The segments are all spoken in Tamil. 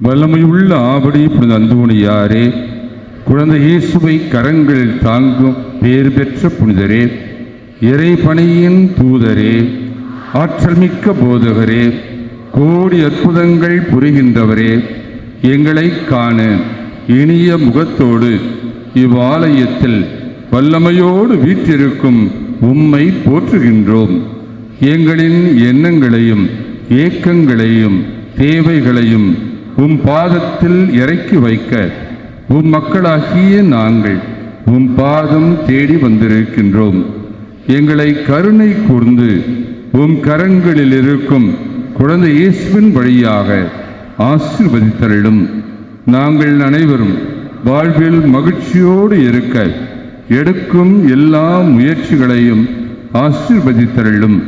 வல்லமையுள்ள ஆவடி புனித அந்தோணியாரே குழந்தை இயேசுவை கரங்களில் தாங்கும் பேர் பெற்ற புனிதரே இறைபணியின் தூதரே ஆற்றல் மிக்க போதகரே கோடி அற்புதங்கள் புரிகின்றவரே எங்களை காண இனிய முகத்தோடு இவ்வாலயத்தில் வல்லமையோடு வீற்றிருக்கும் உம்மை போற்றுகின்றோம். எங்களின் எண்ணங்களையும் ஏக்கங்களையும் தேவைகளையும் உம் பாதத்தில் இறக்கி வைக்க உம் மக்களாகிய நாங்கள் உம் பாதம் தேடி வந்திருக்கின்றோம். எங்களை கருணை கூர்ந்து உம் கரங்களில் இருக்கும் குழந்தை இயேசுவின் வழியாக ஆசிர்வதித்தரிடும் நாங்கள் அனைவரும் வாழ்வில் மகிழ்ச்சியோடு இருக்க எடுக்கும் எல்லா முயற்சிகளையும் ஆசிர்வதித்தரிடும்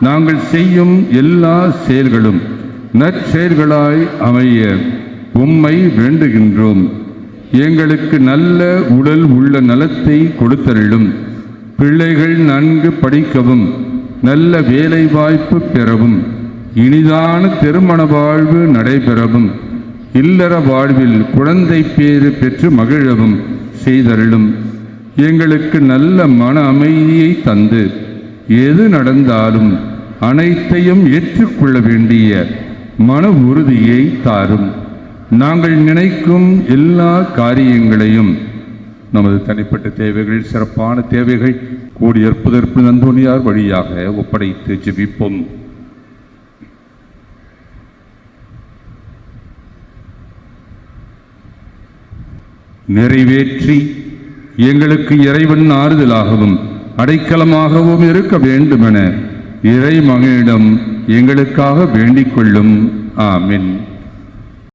நாங்கள் செய்யும் எல்லா செயல்களும் நற்செயல்களாய் அமைய உம்மை வேண்டுகின்றோம். எங்களுக்கு நல்ல உடல் உள்ள நலத்தை கொடுத்தருளும். பிள்ளைகள் நன்கு படிக்கவும் நல்ல வேலை வாய்ப்பு பெறவும் இனிதான திருமண வாழ்வு நடைபெறவும் இல்லற வாழ்வில் குழந்தை பேறு பெற்று மகிழவும் செய்தருளும். எங்களுக்கு நல்ல மன அமைதியை தந்து எது நடந்தாலும் அனைத்தையும் ஏற்றுக்கொள்ள வேண்டிய மன உறுதியை தாரும். நாங்கள் நினைக்கும் எல்லா காரியங்களையும் நமது தனிப்பட்ட தேவைகள் சிறப்பான தேவைகள் கூடியற்பதற்கு நந்தோனியார் வழியாக ஒப்படைத்து ஜெபிப்போம். நிறைவேற்றி எங்களுக்கு இறைவன் ஆறுதலாகவும் அடைக்கலமாகவும் இருக்க வேண்டுமென இறை மகனிடம் எங்களுக்காக வேண்டிக் கொள்ளும். ஆமின்.